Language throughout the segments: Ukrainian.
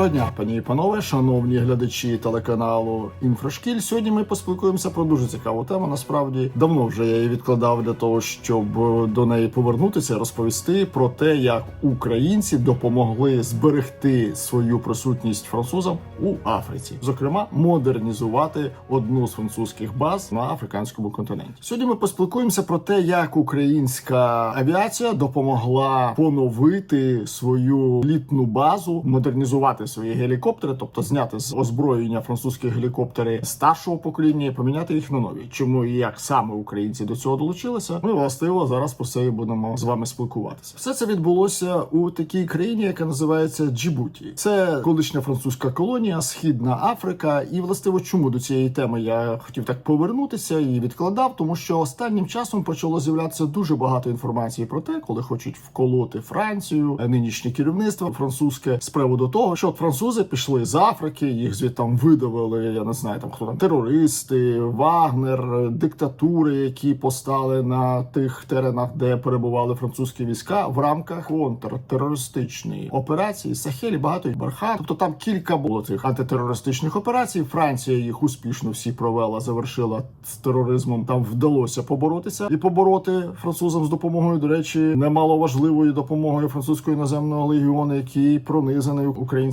Доброго дня, пані і панове, шановні глядачі телеканалу Інфрашкіль. Сьогодні ми поспілкуємося про дуже цікаву тему. Насправді давно вже я її відкладав для того, щоб до неї повернутися, розповісти про те, як українці допомогли зберегти свою присутність французам у Африці, зокрема, модернізувати одну з французьких баз на африканському континенті. Сьогодні ми поспілкуємося про те, як українська авіація допомогла поновити свою літну базу, модернізувати свої гелікоптери, тобто зняти з озброєння французькі гелікоптери старшого покоління і поміняти їх на нові. Чому і як саме українці до цього долучилися? Ми властиво зараз про це і будемо з вами спілкуватися. Все це відбулося у такій країні, яка називається Джибуті. Це колишня французька колонія, східна Африка. І властиво, чому до цієї теми я хотів так повернутися і відкладав, тому що останнім часом почало з'являтися дуже багато інформації про те, коли хочуть вколоти Францію, нинішнє керівництво французьке з приводу того, що французи пішли з Африки, їх звідтам видавили. Я не знаю, там хто там терористи, Вагнер, диктатури, які постали на тих теренах, де перебували французькі війська, в рамках контртерористичної операції Сахелі багато і Барха. Тобто там кілька було цих антитерористичних операцій. Франція їх успішно всі провела, завершила з тероризмом. Там вдалося поборотися і побороти французам з допомогою. До речі, немало важливою допомогою французького іноземного легіону, який пронизаний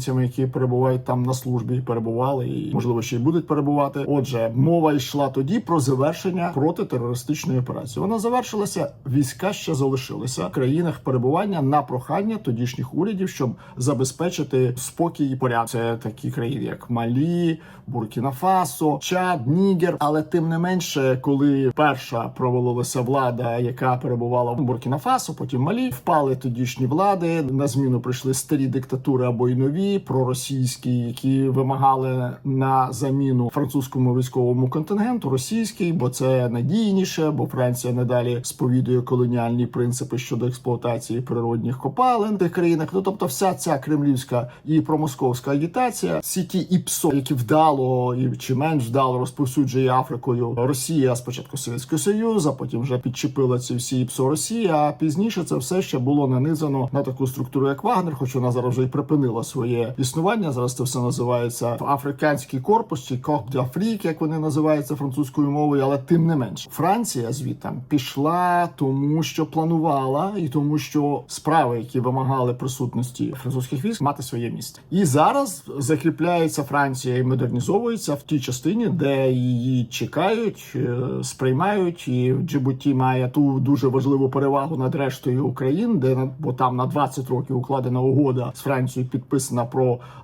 українцями, які перебувають там на службі, перебували і можливо ще й будуть перебувати. Отже, мова йшла тоді про завершення протитерористичної операції. Вона завершилася. Війська ще залишилися в країнах перебування на прохання тодішніх урядів, щоб забезпечити спокій і порядок. Це такі країни, як Малі, Буркіна Фасо, Чад, Нігер. Але тим не менше, коли перша провалилася влада, яка перебувала в Буркіна Фасо, потім Малі, впали тодішні влади. На зміну прийшли старі диктатури або й нові проросійські, які вимагали на заміну французькому військовому контингенту російський, бо це надійніше, бо Франція надалі сповідує колоніальні принципи щодо експлуатації природних копалин в тих країнах. Ну тобто, вся ця кремлівська і промосковська агітація, всі ті ІПСО, які вдало і чи менш вдало розповсюджує Африкою Росія спочатку Совєтський Союз, а потім вже підчепила ці всі ІПСО Росії. А пізніше це все ще було нанизано на таку структуру, як Вагнер, хоч вона зараз вже й припинила своє існування. Зараз це все називається африканський корпус чи d'Afrique, як вони називаються французькою мовою, але тим не менше, Франція звідтам пішла тому, що планувала, і тому, що справи, які вимагали присутності французьких військ, мати своє місце. І зараз закріпляється Франція і модернізовується в тій частині, де її чекають, е, сприймають, і Джибуті має ту дуже важливу перевагу над рештою України, де бо там на 20 років укладена угода з Францією, підписана про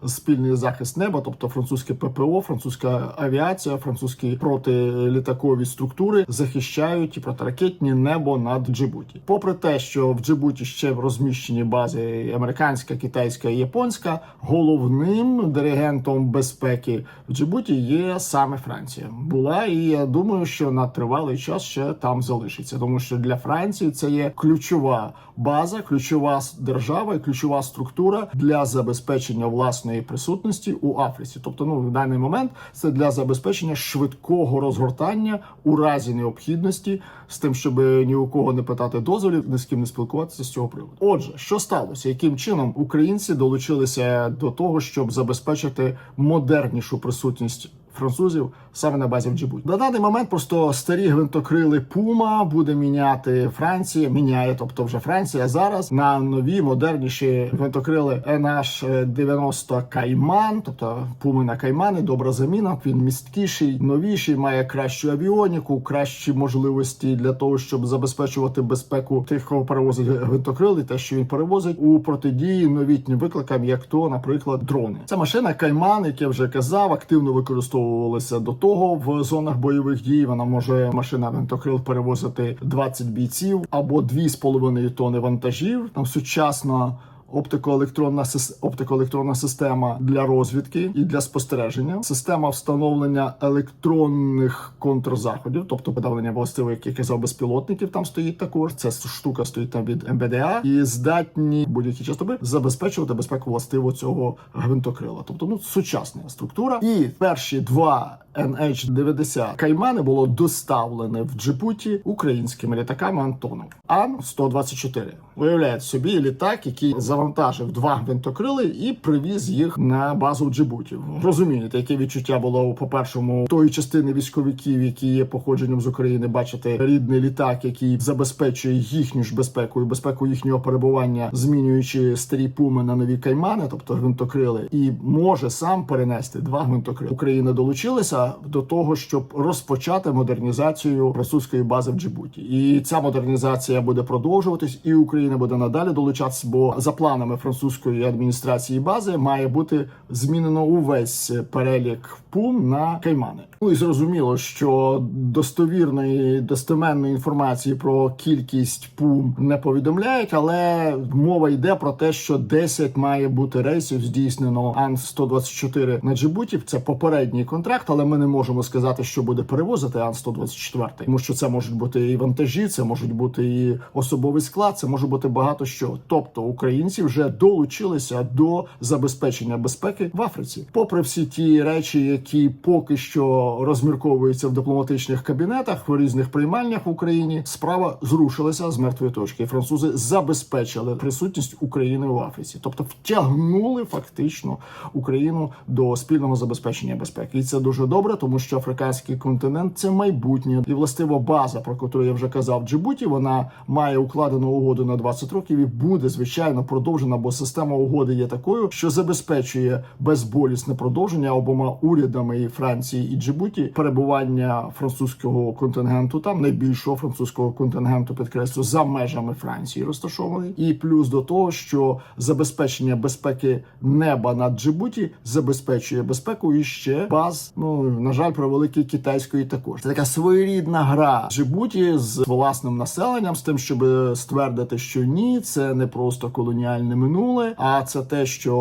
спільний захист неба, тобто французьке ППО, французька авіація, французькі протилітакові структури захищають і протиракетні небо над Джибуті. Попри те, що в Джибуті ще розміщені бази американська, китайська і японська, головним диригентом безпеки в Джибуті є саме Франція. Була і я думаю, що на тривалий час ще там залишиться, тому що для Франції це є ключова база, ключова держава і ключова структура для забезпечення власної присутності у Африці. Тобто, ну в даний момент це для забезпечення швидкого розгортання у разі необхідності з тим, щоб ні у кого не питати дозволів, ні з ким не спілкуватися з цього приводу. Отже, що сталося? Яким чином українці долучилися до того, щоб забезпечити модернішу присутність? Французів саме на базі в Джибуті. На даний момент просто старі гвинтокрили Пума буде міняти Франція, міняє, тобто вже Франція зараз на нові модерніші гвинтокрили NH90 Кайман, тобто Пуми на Каймани, добра заміна. Він місткіший, новіший, має кращу авіоніку, кращі можливості для того, щоб забезпечувати безпеку тих, кого перевозить гвинтокрил, і те, що він перевозить у протидії новітнім викликам, як то, наприклад, дрони. Це машина Кайман, як я вже казав, активно використовувалася до того в зонах бойових дій. Вона може машина винтокрил перевозити 20 бійців або 2,5 тони вантажів. Там сучасна. Оптикоелектронна оптикоелектронна система для розвідки і для спостереження, система встановлення електронних контрзаходів, тобто подавлення властивих, як я безпілотників. Там стоїть також. Ця штука стоїть там від МБДА і здатні будь-які частоти забезпечувати безпеку властиво цього гвинтокрила. Тобто, ну сучасна структура. І перші два NH-90 Каймани було доставлене в Джибуті українськими літаками Антонов Ан 124 Уявляєте собі літак, який завантажив два гвинтокрили і привіз їх на базу Джибуті. Розумієте, яке відчуття було по першому тої частини військовиків, які є походженням з України, бачити рідний літак, який забезпечує їхню ж безпеку і безпеку їхнього перебування, змінюючи старі пуми на нові каймани, тобто гвинтокрили, і може сам перенести два гвинтокрили. Україна долучилася до того, щоб розпочати модернізацію французької бази в Джибуті, і ця модернізація буде продовжуватись, і Україна буде надалі долучатися. Бо за планами французької адміністрації бази має бути змінено увесь перелік пум на каймани. Ну і зрозуміло, що достовірної достеменної інформації про кількість пум не повідомляють, але мова йде про те, що 10 має бути рейсів здійснено ан 124 на Джибуті. Це попередній контракт, але ми не можемо сказати, що буде перевозити ан 124 тому що це можуть бути і вантажі, це можуть бути і особовий склад, це може бути багато що. Тобто українці вже долучилися до забезпечення безпеки в Африці, попри всі ті речі, які поки що розмірковуються в дипломатичних кабінетах в різних приймальнях в Україні. Справа зрушилася з мертвої точки. Французи забезпечили присутність України в Африці, тобто втягнули фактично Україну до спільного забезпечення безпеки, і це дуже добре, тому що африканський континент це майбутнє і властиво база, про яку я вже казав, Джибуті. Вона має укладену угоду на 20 років і буде звичайно продовжена, бо система угоди є такою, що забезпечує безболісне продовження обома урядами і Франції і Джибуті перебування французького контингенту, там найбільшого французького контингенту, підкреслю, за межами Франції розташований, і плюс до того, що забезпечення безпеки неба над Джибуті забезпечує безпеку і ще баз. Ну на жаль, про великий китайської також це така своєрідна гра Джибуті з власним населенням, з тим, щоб ствердити, що ні, це не просто колоніальне минуле, а це те, що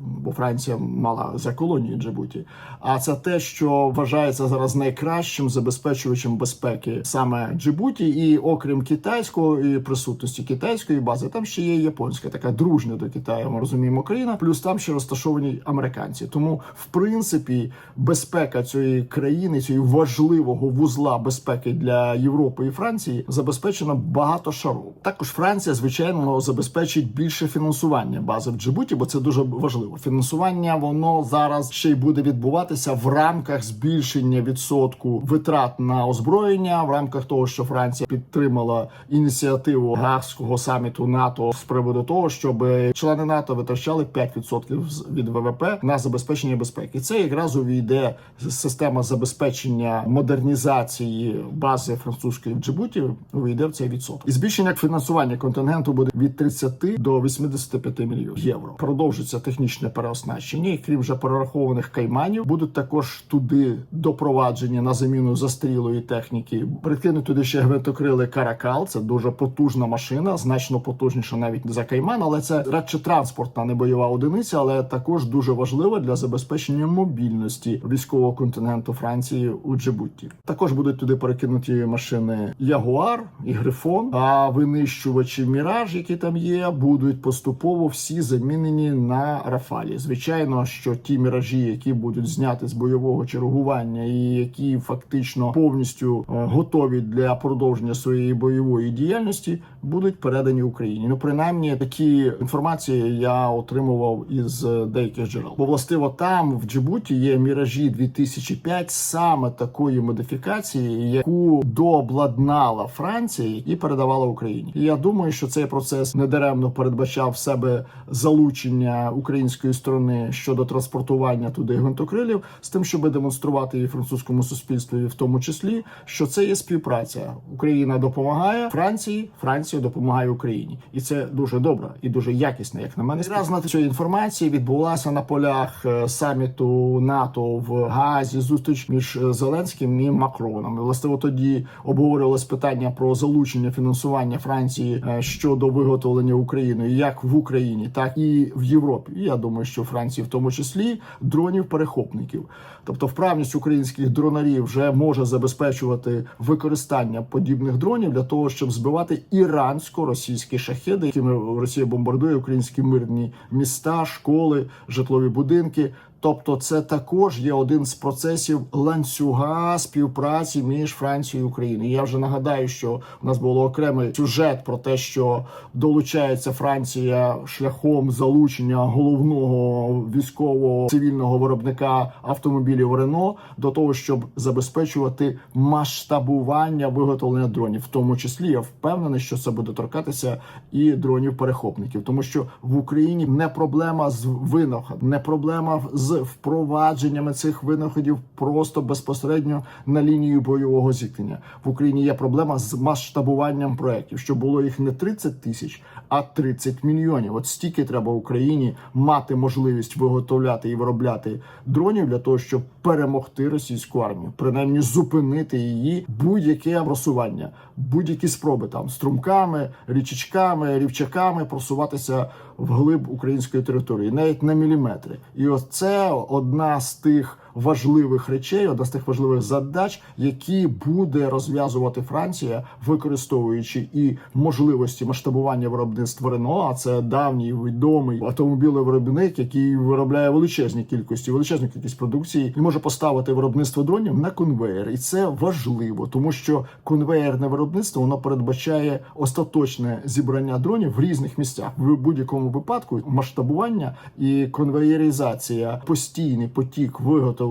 бо Франція мала за колонію Джибуті. А це те, що вважається зараз найкращим забезпечувачем безпеки саме Джибуті, і окрім китайського і присутності китайської бази, там ще є японська, така дружня до Китаю. Ми розуміємо країна. Плюс там ще розташовані американці. Тому, в принципі, безпека цієї країни, цієї важливого вузла безпеки для Європи і Франції забезпечена багато шаров. Також Франція, звичайно, забезпечить більше фінансування бази в Джибуті, бо це дуже важливо. Фінансування воно зараз ще й буде відбуватися в рамках збільшення відсотку витрат на озброєння, в рамках того, що Франція підтримала ініціативу Гаагського саміту НАТО з приводу того, щоб члени НАТО витрачали 5% з- від ВВП на забезпечення безпеки. Це якраз увійде система забезпечення модернізації бази французької в Джибуті. Увійде в цей відсоток. І збільшення фінансування контингенту буде від 30 до 85 мільйонів євро. Продовжиться технічне переоснащення, і крім вже перерахованих кайманів, будуть також туди допроваджені на заміну застрілої техніки. Прикинуть туди ще гвинтокрили Каракал. Це дуже потужна машина, значно потужніша навіть за кайман, але це радше транспортна не бойова одиниця, але також дуже важлива для забезпечення мобільності військового континенту Франції у Джибуті. Також будуть туди перекинуті машини Ягуар і Грифон. А винищувачі Міраж, які там є, будуть поступово всі замінені на Рафалі. Звичайно, що ті міражі, які будуть зняти з бойового чергування, і які фактично повністю е, готові для продовження своєї бойової діяльності, будуть передані Україні. Ну принаймні такі інформації я отримував із е, деяких джерел. Бо властиво там в Джибуті є міражі 2005 саме такої модифікації, яку дообладнала Франція і передавала Україні. І я думаю, що цей процес недаремно передбачав в себе залучення української сторони щодо транспортування туди гвинтокрилів, з тим, щоб демонструвати і французькому суспільству, і в тому числі, що це є співпраця. Україна допомагає Франції, Франція допомагає Україні, і це дуже добре і дуже якісно, як на мене. Раз на цієї інформації відбулася на полях е, саміту НАТО в Гаазі зустріч між е, Зеленським і Макроном. І, власне, тоді обговорювалось питання про залучення фінансування Франції е, щодо виготовлення України як в Україні, так і в Європі. І я думаю, що Франції в тому числі дронів перехопників. Тобто, вправність українських дронарів вже може забезпечувати використання подібних дронів для того, щоб збивати ірансько-російські шахеди, якими Росія бомбардує українські мирні міста, школи, житлові будинки. Тобто, це також є один з процесів ланцюга співпраці між Францією і Україною. Я вже нагадаю, що у нас було окремий сюжет про те, що долучається Франція шляхом залучення головного військового цивільного виробника автомобілів Рено до того, щоб забезпечувати масштабування виготовлення дронів, в тому числі я впевнений, що це буде торкатися і дронів перехопників, тому що в Україні не проблема з винаходом, не проблема з впровадженнями цих винаходів просто безпосередньо на лінію бойового зіткнення. В Україні є проблема з масштабуванням проєктів, щоб було їх не 30 тисяч, а 30 мільйонів. От стільки треба Україні мати можливість виготовляти і виробляти дронів для того, щоб перемогти російську армію, принаймні зупинити її будь-яке просування, будь-які спроби там струмками, річечками, рівчаками просуватися вглиб української території, навіть на міліметри. І ось це одна з тих важливих речей, одна з тих важливих задач, які буде розв'язувати Франція, використовуючи і можливості масштабування виробництва Рено. А це давній відомий автомобілевиробник, який виробляє величезні кількості, величезну кількість продукції, і може поставити виробництво дронів на конвейер. І це важливо, тому що конвейерне виробництво воно передбачає остаточне зібрання дронів в різних місцях. В будь-якому випадку масштабування і конвеєризація, постійний потік виготовлення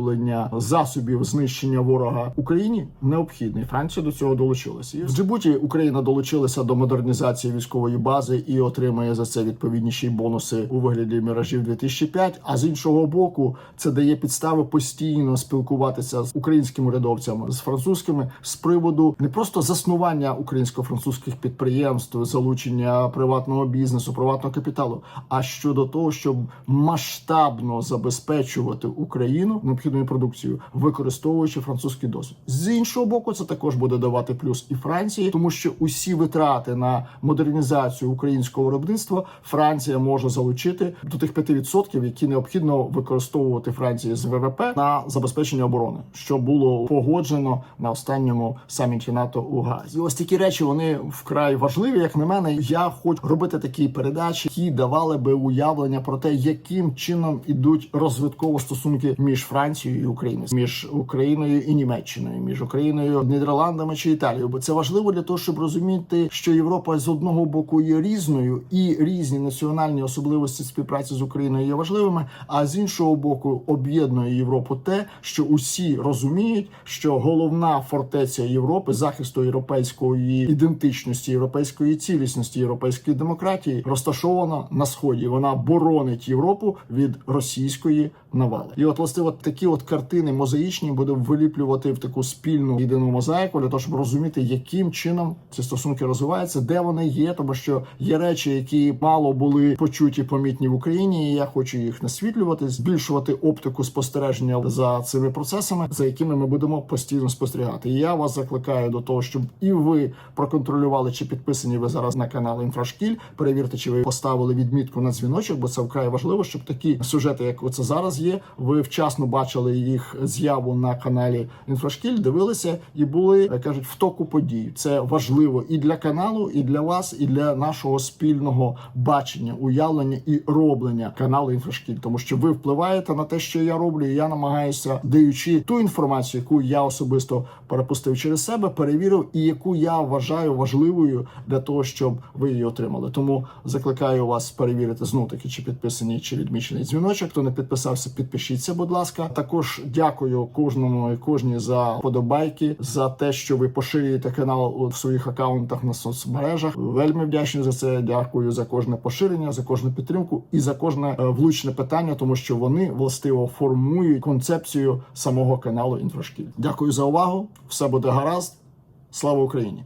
засобів знищення ворога Україні необхідний. Франція до цього долучилася. В Джибуті Україна долучилася до модернізації військової бази і отримає за це відповідніші бонуси у вигляді міражів 2005. А з іншого боку, це дає підстави постійно спілкуватися з українськими урядовцями з французькими з приводу не просто заснування українсько-французьких підприємств, залучення приватного бізнесу, приватного капіталу, а щодо того, щоб масштабно забезпечувати Україну необхідною продукцією, використовуючи французький досвід. З іншого боку, це також буде давати плюс і Франції, тому що усі витрати на модернізацію українського виробництва Франція може залучити до тих 5%, які необхідно використовувати Франції з ВВП на забезпечення оборони, що було погоджено на останньому саміті НАТО у Газі. І ось такі речі вони вкрай важливі, як на мене. Я хочу робити такі передачі, які давали би уявлення про те, яким чином ідуть розвитково стосунки між Францією і Україною, між Україною і Німеччиною, між Україною, Нідерландами чи Італією. Бо це важливо для того, щоб розуміти, що Європа з одного боку є різною, і різні національні особливості співпраці з Україною є важливими. А з іншого боку, об'єднує Європу те, що усі розуміють, що головна фортеця Європи захисту європейської ідентичності, європейської цілісності, європейської демократії розташована на сході. Вона боронить Європу від російської навали. І от власне, от такі от картини мозаїчні будемо виліплювати в таку спільну єдину мозаїку для того, щоб розуміти, яким чином ці стосунки розвиваються, де вони є, тому що є речі, які мало були почуті, помітні в Україні. і Я хочу їх насвітлювати, збільшувати оптику спостереження за цими процесами, за якими ми будемо постійно спостерігати. І я вас закликаю до того, щоб і ви проконтролювали, чи підписані ви зараз на канал Інфрашкіль. Перевірте, чи ви поставили відмітку на дзвіночок, бо це вкрай важливо, щоб такі сюжети, як оце зараз є, ви вчасно бачили їх з'яву на каналі Інфрашкіль, дивилися і були кажуть в току подій. Це важливо і для каналу, і для вас, і для нашого спільного бачення, уявлення і роблення каналу Інфрашкіль, тому що ви впливаєте на те, що я роблю. і Я намагаюся даючи ту інформацію, яку я особисто перепустив через себе, перевірив, і яку я вважаю важливою для того, щоб ви її отримали. Тому закликаю вас перевірити знов таки, чи підписані, чи відмічений дзвіночок. Хто не підписався, підпишіться, будь ласка. Також дякую кожному і кожній за подобайки, за те, що ви поширюєте канал в своїх акаунтах на соцмережах. Вельми вдячний за це. Дякую за кожне поширення, за кожну підтримку і за кожне е, влучне питання, тому що вони властиво формують концепцію самого каналу Інфрашкіль. Дякую за увагу. Все буде гаразд. Слава Україні!